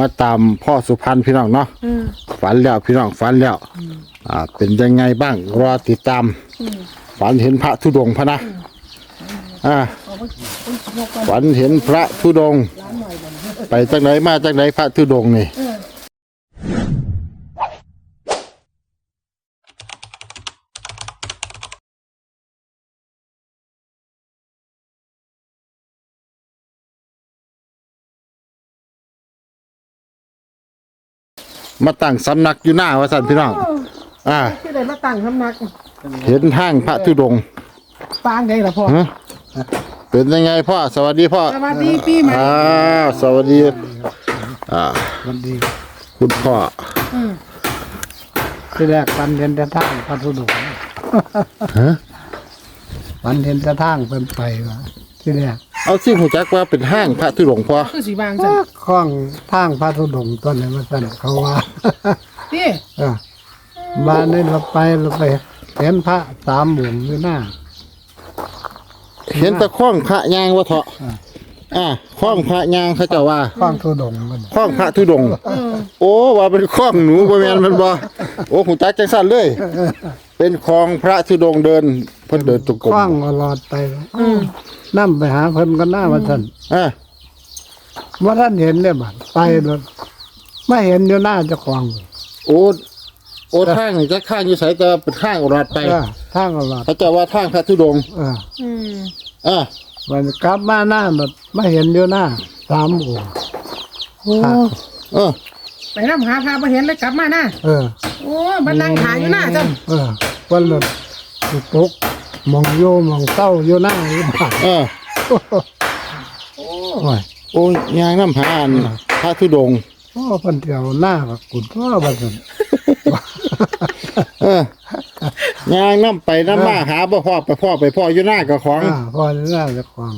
มาตามพ่อสุพรรณพี่น้องเนาะอืมฝันแล้วพี่น้องฝันแล้วอ่าเป็นยังไงบ้างรอติดตาม ฝันเห็นพระธุดงค์พะนะอ่าฝันเห็นพระธุดงค์ไปจากไหนมาจากไหนพระธุดงค์นี่ มาตั้งสำนักอยู่หน้าว่าสันพี่น้อง อ่า ที่ได้มาตั้งสำนักเห็นห้างพระธุดงค์ปางไงล่ะพ่อฮะเป็นยังไงพ่อ สวัสดีพ่อ สวัสดีปีใหม่อ้าวสวัสดี อ่า มันดีคุณพ่ออืมที่แรกปันเห็นแต่ทางพระธุดงค์ฮะ ปันเห็นแต่ทางเป็นไปว่าที่แรก เอาสิหูจักว่าเป็นห้างพระธุดงค์พ่อคือสีบางจังคล้องทางพระธุดงค์ต้นนี้มาสั่นเขาว่า นี่เออบ้านนี้เราไปเราไปเห็นพระสามหมุนอยู่หน้า เห็นแตะข้องพระยางวะเถาะอ่าข้องพระยางเขาเจ้าว่าคล้องธุดงค์มันข้องพระธุดงค์เออโอ้ว่าเป็นข้องหนูบ่แม่นมันบ่โอ้หูจักจังสั่นเลย เป็นคลองพระธุดงค์เดิน เพิ่นเดินตุกกลคล้องมเอาหลอดไปนั่ไปหาเพิ่นก็หน้ามาสั่นอ่าว่าท่านเห็นเนี่ยบัดไปรถไม่เห็นอยู่หน้าเจ้าของโอ้โอ้ทางนี่จะข้างอยู่ไสแต่ว่าเป็นข้างรอดไปเออทางเอาหลอดเขาเจ้าว่าทางพระธุดงค์เอออืมอ่ามันกลับมาหน้ารถไม่เห็นอยู่หน้าสามองค์โอ้เออไปน้ำหาพาไปเห็นเลยกลับมาหน้าเออ โอ้บันนั่งขายอยู่หน้าจังเออวันรถปุก มองโยมองเศร้าอยู่หน้าอยู่บ้านเออโอ้ยโอ้ยยางน้ำหาอันพระธุดงค์โอ้เพันเที่ยวหน้ากับกุดพ่อบัดนั้นเออยางน้ำไปน้ำมาหาบ่พ่อไปพ่อไปพ่ออยู่หน้ากับของอ่าพอหน้าเจะควาง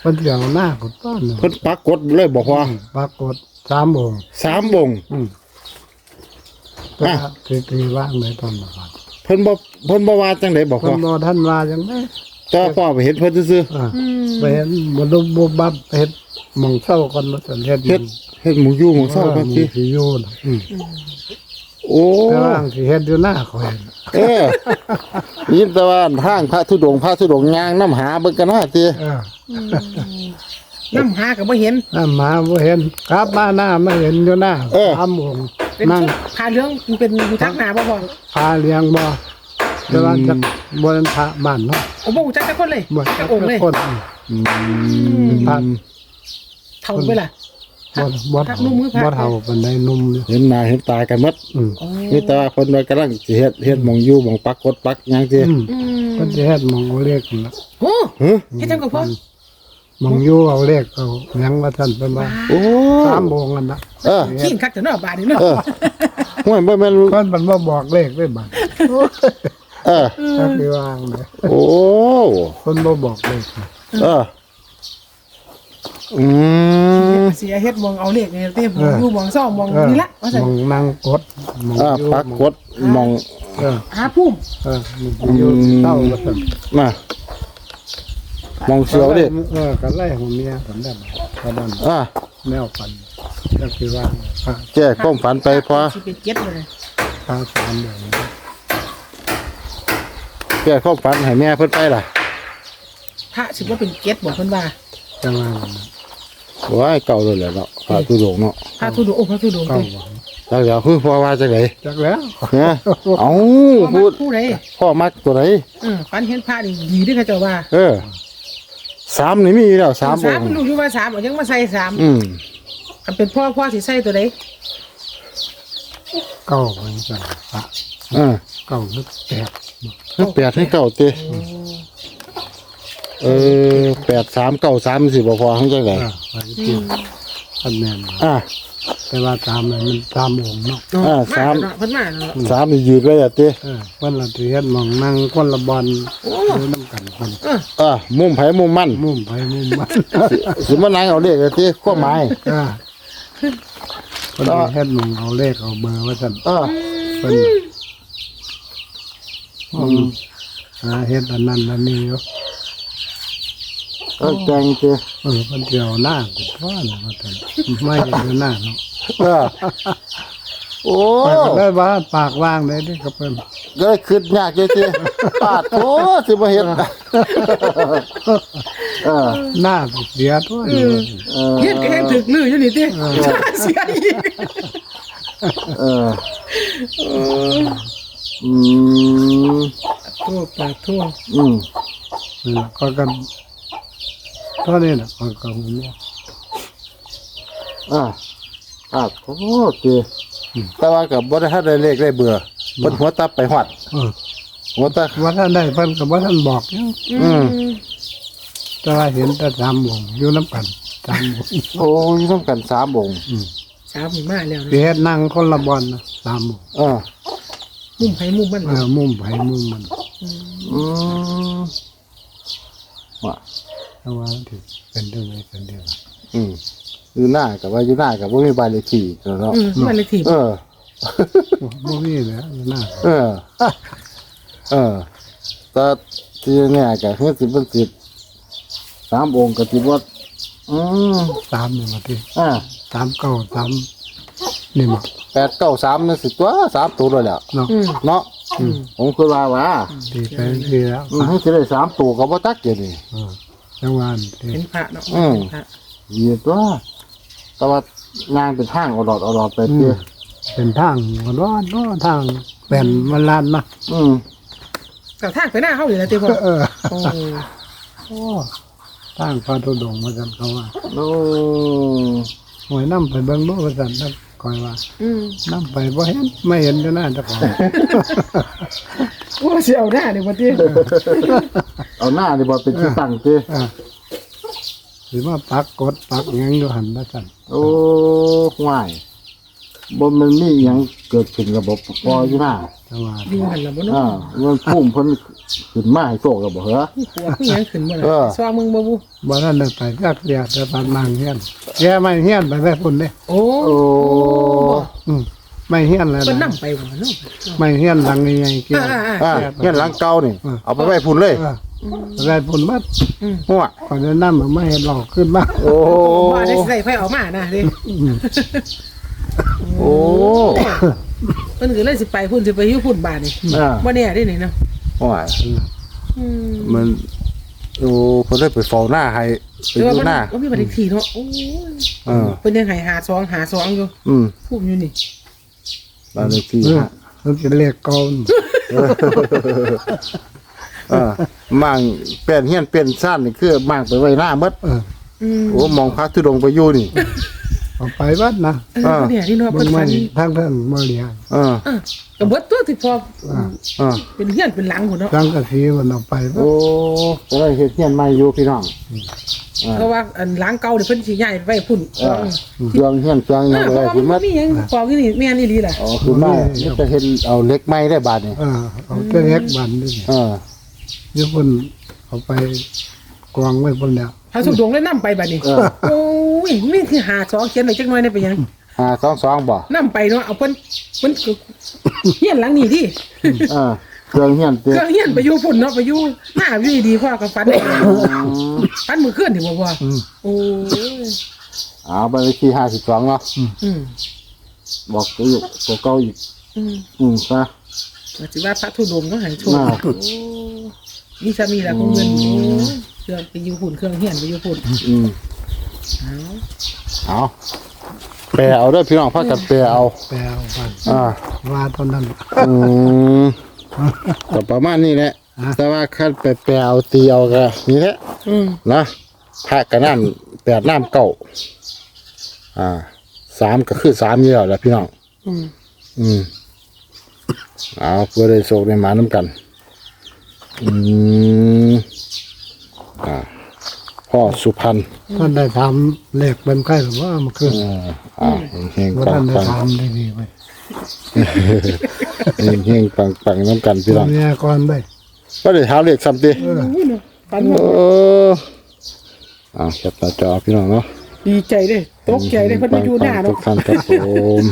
เพันเที่ยวหน้ากุดพ่อหนึ่งเพิ่นปักกดเลยบ่พ่อปรากฏสามองค์สามวงค์ อืมแต่อะตีตีว่างในตอนนั้น เพิ่นบ่เพิ่นบ่ว่าจังได๋บ่คพ่อนรอท่านว่าจังไงแต่ว่าพ่อไปเห็นเพิ่นซื่ออ่าอืมไปเห็นบดุบบุบับเห็ดหมองเศร้ากันมาสันเฮ็ดๆเฮ็ดเฮ็ดหมูยู่หมูเศร้าบางทีสีโยนอืมโอ้แต่ว่าสิเฮ็ดอยู่หน้าคอยเออยินแต่ว่าทางพระธุดงค์พระธุดงค์ยางน้ำหาเบิ่งกันหน้าติเออน้ำหากับบ่เห็น น้าหมาบ่เห็นกลับมาหน้าไม่เห็นอยู่หน้าสามองค์ เป็นนั่ง ชุดพาเรื่องเป็นหูทักหนาบ่พ่อพาเลี้ยงบ่แต่ว่าจะบ่เป็นพระบ้านเนาะโอ้บ่หูจักจักคนเลยบ่จักองค์เลย คนอืมพระเท่าไปล่ะ บ่บ่พระเฒ่านุ่มมือพระ บ่เฒ่าปานใดนุ่มอยู่เห็นหน้าเห็นตากันหมดอืมมีแต่ว่าเพิ่นว่ากำลังสิเฮ็ดเฮ็ดหมองอยู่หมองปักกดปักหยังติอืมอืมเพิ่นสิเฮ็ดหมองเอาเลขนั่นล่ะโอ้หึเฮ็ดจังกับพ่อห มองอยู่เอาเลขเอาหยังว่าท่านเพิ่นว่าโอ้สามองค์กันน่ะเออขี้นคักจะเนาะบาดนี่เนาะเออห่วยบ่แม่นเพิ่นมันบ่บอกเลขด้วยบัดเออจักสิวางเลยโอ้เพิ่นบ่บอกเลขนะเอออืมเสียเฮ็ดมองเอาเลขนี่เต็มอยู่มองซ่อมมองเออนี่ละว่าซั่นมองนั่งกดมองอ่าอยู่ปักกดหมองเออหาพุ่มเออมันอยู่เศร้าว่าซั่นมาห มองเสียวดิเออกันไล่ของเมียกันได้ก็ดันอ่าแนวปันจักสิวางพระแก้ความฝันไปพอสิเป็นเก็ดเลยพระสามอย่างนี้แก้ความฝันให้แม่เพิ่นไปล่ะพระสิบ่เป็นเก็ดบอกเพิ่นว่าจังหวะนั้นว้ายเก่าเลยแหละเนาะพระตุดงค์เนาะพระทุดงค์โอ้พระทุดงค์เก้าเด้หวังแล้วเดี๋ยวคือพ่อว่าจังไดจักแล้วเนี่ยเอ้าพูพูดดผู้ใดพ่อมักตัวไหนเออฝันเห็นพระนี่ดีเด้อเขาเจ้าว่า เออ สามนี่มีอยู่แล้วสามอสามงค์ลูกอยู่ว่าสามเอายังมาใส่สามอืมคันเป็นพ่อพ่อสิใส่ตัวใดเก้าหวังจังพระอ่าเก้านึกแปดคือแปดให้เก้าติเออแปดสามเก้าสามสิบ่พอทั้งจังไดเออไปเที่ยวท่านแม่นว่าอ่า แต่ว่าตามนั้นมันตามองค์เนาะอ่าสามเนาะเพิ่นมาเนาะสามนี่ยืดไว้อะติเออเพิ่นละสิเฮ็ดหมองนั่งคนละบอลอยู่นำกันเพิ่นเอออ่ามุมไผมุมมันมุมไปมุมมันสิสิมานั่งเอาเลขอะติข้อหมายอ่าเพิ่นสิเฮ็ดหมองเอาเลขเอาเบอร์ว่าซั่นอ่าเพิ่นอืมหาเฮ็ดอันนั้นอันนี้อยู่ก เออแจงเจ้เออมันเดียวหน้ากูว่าน่ะว่าแต่ไม่เห็นหน้าเนาะเออโอ้ไปก็ได้ว่าปากว่างได้ดิก็เป็นก็ได้คิดยากเจ้เจ้ปาดโถสิบ่เฮ็ดเออหน้าเสียทั่วอยู่เออเฮ็ดก็เฮ็ดถึกลืออยู่นี่ติเสียอีกเอออืมโทั่วปากทั่วอืมนี่ล่ะก็กัน เท่านี้น่ะก็ก็หูเนี่ยอ่าอ่าโอ้เจ้แต่ว่ากับบ่ได้ทันได้เลขได้เบื่อเพิ่นหัวตับไปฮอดเออหัวตาว่าท่านได้เพิ่นก็บ่ท่านบอกยังอืมแต่ว่าเห็นแต่สามวงอยู่น้ำกันสามวงโอ้ยต้องกันสามองค์สามมาแล้วสินะเฮ็ดนั่งคนละบอลนะสามวงเออมุมไผมุมมันเออมุมไผมุมมันอืมว่า แต่ว่าที่เป็นเรื่องไหนเป็นเรื่องอืมอยู่หน้ากับว่าอยู่หน้ากับว่ามีบานเลขที่เนาะอืมมันเลยถีบเออ บ่มีแล้วหน้าเออ เออแต่ที่เนี่ยกับเฮือสิบเป็นสิบสามองค์กับสิบวัดอืมสามนี่มาที่อ่าสามเก้าสามนี่มาแปดเก้าสามนั่นสิตัวสามตัวเลยแหละเนาะอืมเนาะผมคือว่าว่าตีไปทีแล้วอืมให้สิได้สามตัวก็บ่ตักเดี๋ยวนี้เออ จังหวะนี้เห็นพระเนาะอืม เห็นพระเหยียดตัวแต่ว่างานเป็นทางเอาหลอดเอาหลอดไปอืเตี้มยเป็นทางร้อนร้อนทางเป็นมันลานนะอืมกับทางไปหน้าเฮาอยู่แล้วติพ่อเออโอ้โอ้ทางพระตุดงค์มาจันเขาว่าโอ้หวยน้ำไปเบิ่งดูว่าจันนัก คอยว่าอืมน้ำไปบ่เห็นไม่เห็นจะน่าจะของโอ้สิเอาหน้านี่บ่ติเอาหน้านี่บ่เป็นที่ตั้งเตี้ยเออหรือว่าปักกดปักหยังอยู่หันนะจันโอ้ห่วย บ่มันมีหยังเกิดขึ้นระบบพออยู่หน้าจังหวะอยู่หั่นล่ะบ่อ่าเนาะมันพุ่มเพิ่นขึ้นมาให้โชคแล้วบ่เหรอผู้ปวดผู้หยังขึ้นบ่เอล่ะอซอมึงบ่บุบ่ทันได้ไปจักเดียวแต่ปานนางเฮียนแกไม่เฮียนไปได้พุ่นเด้โอ้โอ้อืมไม่เฮียนแล้วเพิ่นนะนำไปบ่เนาะไม่เฮียนหลังใหญ่ๆเกี่ยว อ่าอ่าเฮียนหลังเก่านี่เอาไปไว้พุ่นเลยเออได้พุ่นมัดอืมหัวก่อนจะนำมันไม่เห็นหลอกขึ้นมาโอ้ บ่ได้สิได้ไฟออกมานะเด้ อืม โอ้เพิ่นก็เลยสิไปพุ่นสิไปอยู่พุ่นบ้านนี่อ่าบ่แน่เด้นี่เนาะห่วยอืมมันโอ้เพิ่นได้ไปเฝ้าหน้าให้ไปแต่ว่าดูมันหน้าก็มีบัตรทีเนาะโอ้ยเออเพิ่นยังให้หาซองหาซองอยู่อืมพุ่มอยู่นี่บ้านเลขที่เออฮะมันจะเรียกกอนเออมั่งเปลี่ยนเฮียนเปลี่ยนซ่านนี่คือมั่งไปไว้หน้าหมดเอออืมโอ้มองพระธุดงค์ไปอยู่นี่ เอาไปวัดนะเออเนี่ยนี่เนาะมัเพิ่นนไม่ฝันทั้งเพิ่นบ่เรียนเออเออก็เบิดตัวที่พออ่าเออเป็นเฮือนเป็นหลังพุ่นเนาะทั้งกะทีมันเอาไปวัดโอ้ก็ได้เฮ็ดเฮียนใหม่อยู่พี่น้องเออเพราะว่าอันหลังเก่านี่เพิ่นสิย้ายไปพุ่นเออเครื่องเฮียนเครื่องหเอยังอเพก็ราะได้ว่าคือมัมันดมีหยังกองอยู่นี่แม่นอีหลีล่ะอ๋อคือมานี่จะเฮ็ดเอาเหล็กไม้ได้บาดนี่เออเอาแต่เรียกบันนี่เอออยู่เพิ่นเอาไปกองไว้บนแล้วพระสุดงเลยนำไปบัดนี้เอ อโอ้ยมีคือหาซองเขียนไว้จักหน่อยได้ไปหยังห้าสองสองบ่นำไปเนาะเอาเพิ่นเพิ่นก็เฮียนหลังนี่ดิเออเครื่องเฮียนเตี้เคยรื่องเฮียนไปอยู่พุ่นเนาะไปอยู่หน้าอยู่ดีๆพ่อก็ฝันฝันมื้อคืนนี่บ่พ่ออืมโอ้ยเอาบ้านเลขที่ห้าสิบสองเนาะอืมบอกตัวอยู่ตัวเก่าอีกอืมอืมซะก็สิว่าพระธุดงค์ก็ให้โชคน่าโอ้มีสามีแล้วคงเงินโอ้เครื่องไปอยู่พุ่นเครื่องเฮียนไปอยู่พุ่นอืม เอาเอาแปลเอาเด้อพี่น้องพากันแปลเอาแปลเอาไปอ่าว่าเท่านั้นอืมก็ประมาณนี้แหละอะแต่ว่าคันไปแปลเอาตีเอาก็นี่แหละอืมนะพระกันนั่นแปดน้ำเก้าอ่าสามก็คือสามอยู่แล้วแหละพี่น้องอืมอืมเอาเพื่อได้โชคได้หมาน้ำกัน อืมอ่า พ่อสุพรรณท่านได้ทำเลขเป็นใครหรือว่ามันคืออ่าอ่าเฮงว่าๆปัท่างนได้ปังทำได้ดีไปเฮงเฮงๆปังปังน้ำกันพี่น้องเนี่ยก่อนไปก็ได้เท้าเรียกซ้ำตีเอออุ้ยเนาะฝันโอ้ว่าอ่าแคปหน้าจอพี่น้องเนาะดีใจเด้ตกใจเด้เพิ่นมาอยู่หน้าทุเนาะกท่านครับผม